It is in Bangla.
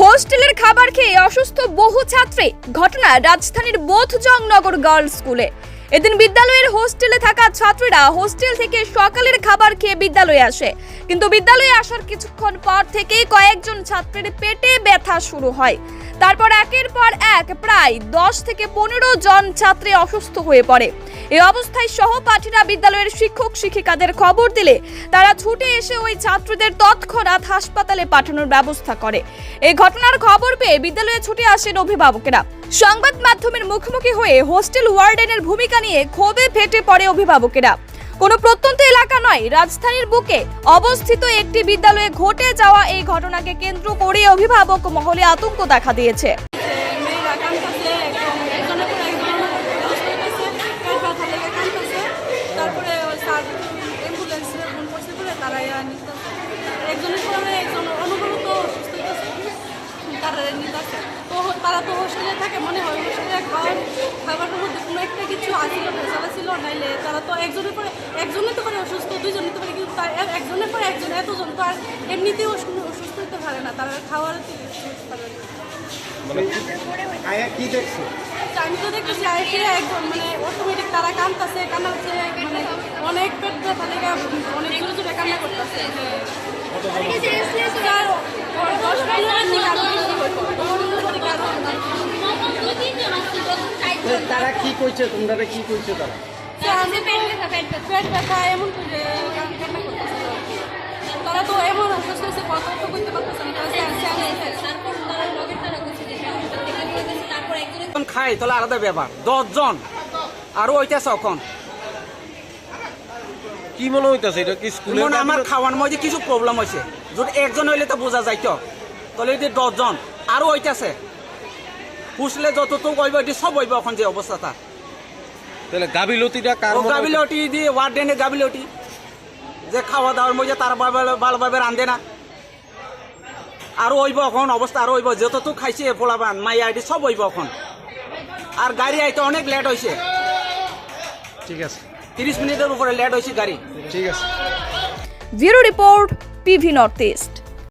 হোস্টেলের খাবার খেয়ে অসুস্থ বহু ছাত্রী। ঘটনা রাজধানীর বোধজংনগর গার্লস স্কুলে। এদিন বিদ্যালয়ের হোস্টেলে থাকা ছাত্রীরা হোস্টেল থেকে সকালের খাবার খেয়ে বিদ্যালয়ে আসে। কিন্তু বিদ্যালয়ে আসার কিছুক্ষণ পর থেকেই কয়েকজন ছাত্রের পেটে ব্যথা শুরু হয়। তারপর একের পর এক প্রায় দশ থেকে পনেরো জন ছাত্রী অসুস্থ হয়ে পড়ে। এই অবস্থায় সহপাঠীরা বিদ্যালয়ের শিক্ষক, শিক্ষিকাদের খবর দিলে তারা ছুটে এসে ওই ছাত্রীদের তৎক্ষণাৎ হাসপাতালে পাঠানোর ব্যবস্থা করে। এই ঘটনার খবর পেয়ে বিদ্যালয়ে ছুটে আসেন অভিভাবকেরা। সংবাদ মাধ্যমের মুখোমুখি হয়ে হোস্টেল ওয়ার্ডেনের ভূমিকা নিয়ে ক্ষোভে ফেটে পড়ে অভিভাবকেরা। কোনো প্রত্যন্ত এলাকা নয়, রাজধানীর বুকে অবস্থিত একটি বিদ্যালয়ে ঘটে যাওয়া এই ঘটনাকে কেন্দ্র করে অভিভাবক মহলে আতঙ্ক দেখা দিয়েছে। তারা একজনের একজন তারা তো হোস্টেলে থাকে মনে হয় হোস্টেলে খাওয়ার খাবারের মধ্যে কোনো একটা কিছু আসিল ভেজাল ছিল নাইলে তারা তো একজনের পরে একজনে তো পারে অসুস্থ দুইজন তো পারে কিন্তু তার একজনের পরে একজন এতজন তো আর এমনিতেই অসুস্থ হতে পারে না তারা খাওয়ার পারে মানে আমি তো দেখতেছি একদম মানে অটোমেটিক তারা কাঁদতেছে কান্নাচ্ছে মানে অনেক পেট ব্যথা অনেক জোরে জোরে কান্না করতেছে। তারা কি কইছে তোমরা কি কইছে তারা? তো এমন অসুস্থ হয়েছে তো করতে পারতেছে না। খাই তাহলে আলাদা ব্যাপার। দশজন। আরও ওইটাছে এখন কি মনে হইতাছে এটা কি স্কুলে মনে আমার খাওয়ার মধ্যে কিছু প্রবলেম হয়েছে। যদি একজন হইলে তো বোঝা যাইতো। তাহলে এটি দশজন আরও ওইটাছে পুষলে যতটুকু হইব এটি সব হইব এখন যে অবস্থাটা। তাহলে গাবিলতিটা কার? গাবিলটি দিয়ে ওয়ার্ডেনে গাবিলটি যে খাওয়া দাওয়ার মধ্যে তার ভালো- ভালোভাবে রান্ধে না। আরও হইব এখন অবস্থা আরও হইব যতটুকু খাইছে পোলাবান মাই আইডি সব হইব এখন। আর গাড়ি আইতে অনেক লেট হয়েছে ঠিক আছে। তিরিশ মিনিটের উপরে লেট হয়েছে গাড়ি। ঠিক আছে। Bureau report PV North East.